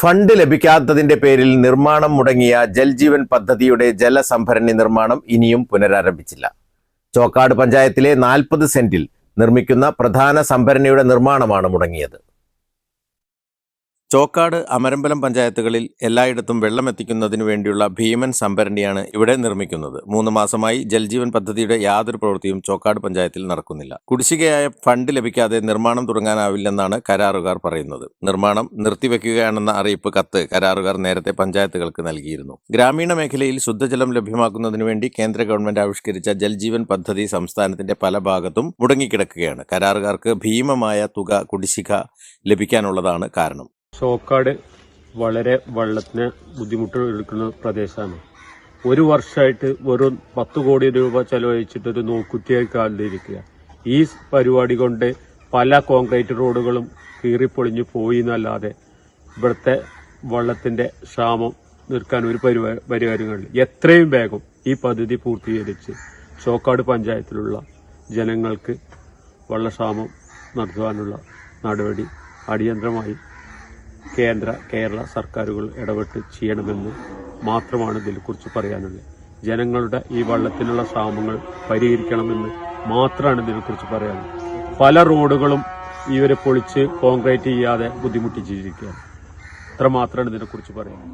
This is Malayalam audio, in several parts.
fund ലഭിക്കാത്തതിന്റെ പേരിൽ നിർമ്മാണം മുടങ്ങിയ ജൽജീവൻ പദ്ധതിയുടെ ജലസംഭരണി നിർമ്മാണം ഇനിയും പുനരാരംഭിച്ചില്ല. ചോക്കാട് പഞ്ചായത്തിലെ നാൽപ്പത് സെന്റിൽ നിർമ്മിക്കുന്ന പ്രധാന സംഭരണിയുടെ നിർമ്മാണമാണ് മുടങ്ങിയത്. ചോക്കാട് അമരമ്പലം പഞ്ചായത്തുകളിൽ എല്ലായിടത്തും വെള്ളം വേണ്ടിയുള്ള ഭീമൻ സംഭരണിയാണ് ഇവിടെ നിർമ്മിക്കുന്നത്. മൂന്ന് മാസമായി ജൽജീവൻ പദ്ധതിയുടെ യാതൊരു പ്രവൃത്തിയും ചോക്കാട് പഞ്ചായത്തിൽ നടക്കുന്നില്ല. കുടിശ്ശികയായ ഫണ്ട് ലഭിക്കാതെ നിർമ്മാണം തുടങ്ങാനാവില്ലെന്നാണ് കരാറുകാർ പറയുന്നത്. നിർമ്മാണം നിർത്തിവെക്കുകയാണെന്ന അറിയിപ്പ് കത്ത് കരാറുകാർ നേരത്തെ പഞ്ചായത്തുകൾക്ക് നൽകിയിരുന്നു. ഗ്രാമീണ മേഖലയിൽ ശുദ്ധജലം ലഭ്യമാക്കുന്നതിനു വേണ്ടി കേന്ദ്ര ഗവൺമെന്റ് ആവിഷ്കരിച്ച ജൽജീവൻ പദ്ധതി സംസ്ഥാനത്തിന്റെ പല ഭാഗത്തും മുടങ്ങിക്കിടക്കുകയാണ്. കരാറുകാർക്ക് ഭീമമായ തുക കുടിശ്ശിക ലഭിക്കാനുള്ളതാണ് കാരണം. ചോക്കാട് വളരെ വെള്ളത്തിന് ബുദ്ധിമുട്ട് എടുക്കുന്ന പ്രദേശമാണ്. ഒരു വർഷമായിട്ട് വെറും പത്ത് കോടി രൂപ ചെലവഴിച്ചിട്ട് ഒരു നോക്കുറ്റിയായി കാലിലിരിക്കുക ഈ പരിപാടി കൊണ്ട് പല കോൺക്രീറ്റ് റോഡുകളും കീറിപ്പൊളിഞ്ഞു പോയി എന്നല്ലാതെ ഇവിടുത്തെ വെള്ളത്തിന്റെ ക്ഷാമം നിൽക്കാൻ ഒരു പരിഹാരങ്ങളില്ല. എത്രയും വേഗം ഈ പദ്ധതി പൂർത്തീകരിച്ച് ചോക്കാട് പഞ്ചായത്തിലുള്ള ജനങ്ങൾക്ക് വെള്ളക്ഷാമം നടത്തുവാനുള്ള നടപടി അടിയന്തരമായി കേന്ദ്ര കേരള സർക്കാരുകൾ ഇടപെട്ട് ചെയ്യണമെന്ന് മാത്രമാണ് ഇതിനെക്കുറിച്ച് പറയാനുള്ളത്. ജനങ്ങളുടെ ഈ വള്ളത്തിനുള്ള ക്ഷാമങ്ങൾ പരിഹരിക്കണമെന്ന് മാത്രമാണ് ഇതിനെക്കുറിച്ച് പറയാനുള്ളത്. പല റോഡുകളും ഇവരെ പൊളിച്ച് കോൺക്രീറ്റ് ചെയ്യാതെ ബുദ്ധിമുട്ടിച്ചിരിക്കുകയാണ്. ഇത്രമാത്രമാണ് ഇതിനെക്കുറിച്ച് പറയാനുള്ളത്.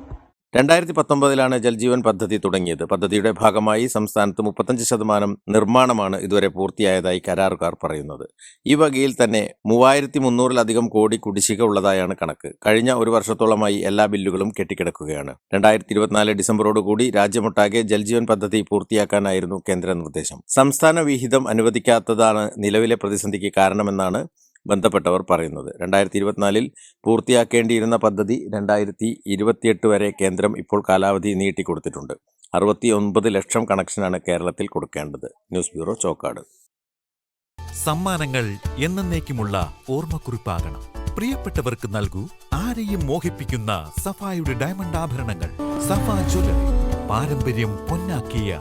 രണ്ടായിരത്തി പത്തൊമ്പതിലാണ് ജൽജീവൻ പദ്ധതി തുടങ്ങിയത്. പദ്ധതിയുടെ ഭാഗമായി സംസ്ഥാനത്ത് മുപ്പത്തഞ്ച് ശതമാനം നിർമ്മാണമാണ് ഇതുവരെ പൂർത്തിയായതായി കരാറുകാർ പറയുന്നത്. ഈ വകയിൽ തന്നെ മൂവായിരത്തി മുന്നൂറിലധികം കോടി കുടിശ്ശിക ഉള്ളതായാണ് കണക്ക്. കഴിഞ്ഞ ഒരു വർഷത്തോളമായി എല്ലാ ബില്ലുകളും കെട്ടിക്കിടക്കുകയാണ്. രണ്ടായിരത്തി ഇരുപത്തിനാല് ഡിസംബറോടുകൂടി രാജ്യമൊട്ടാകെ ജൽജീവൻ പദ്ധതി പൂർത്തിയാക്കാനായിരുന്നു കേന്ദ്ര നിർദ്ദേശം. സംസ്ഥാന വിഹിതം അനുവദിക്കാത്തതാണ് നിലവിലെ പ്രതിസന്ധിക്ക് കാരണമെന്നാണ് ബന്ധപ്പെട്ടവർ പറയുന്നത്. രണ്ടായിരത്തി ഇരുപത്തിനാലിൽ പൂർത്തിയാക്കേണ്ടിയിരുന്ന പദ്ധതി രണ്ടായിരത്തി ഇരുപത്തിയെട്ട് വരെ കേന്ദ്രം ഇപ്പോൾ കാലാവധി നീട്ടിക്കൊടുത്തിട്ടുണ്ട്. അറുപത്തി ഒൻപത് ലക്ഷം കണക്ഷനാണ് കേരളത്തിൽ കൊടുക്കേണ്ടത്. News bureau Chokkad. സമ്മാനങ്ങൾ എന്നേക്കുമുള്ള ഓർമ്മക്കുറിപ്പാകണം. പ്രിയപ്പെട്ടവർക്ക് നൽകൂ ആരെയും മോഹിപ്പിക്കുന്ന സഫായുടെ ഡയമണ്ട് ആഭരണങ്ങൾ. സഫ ജ്വല്ലറി. പാരമ്പര്യം പൊന്നാക്കിയ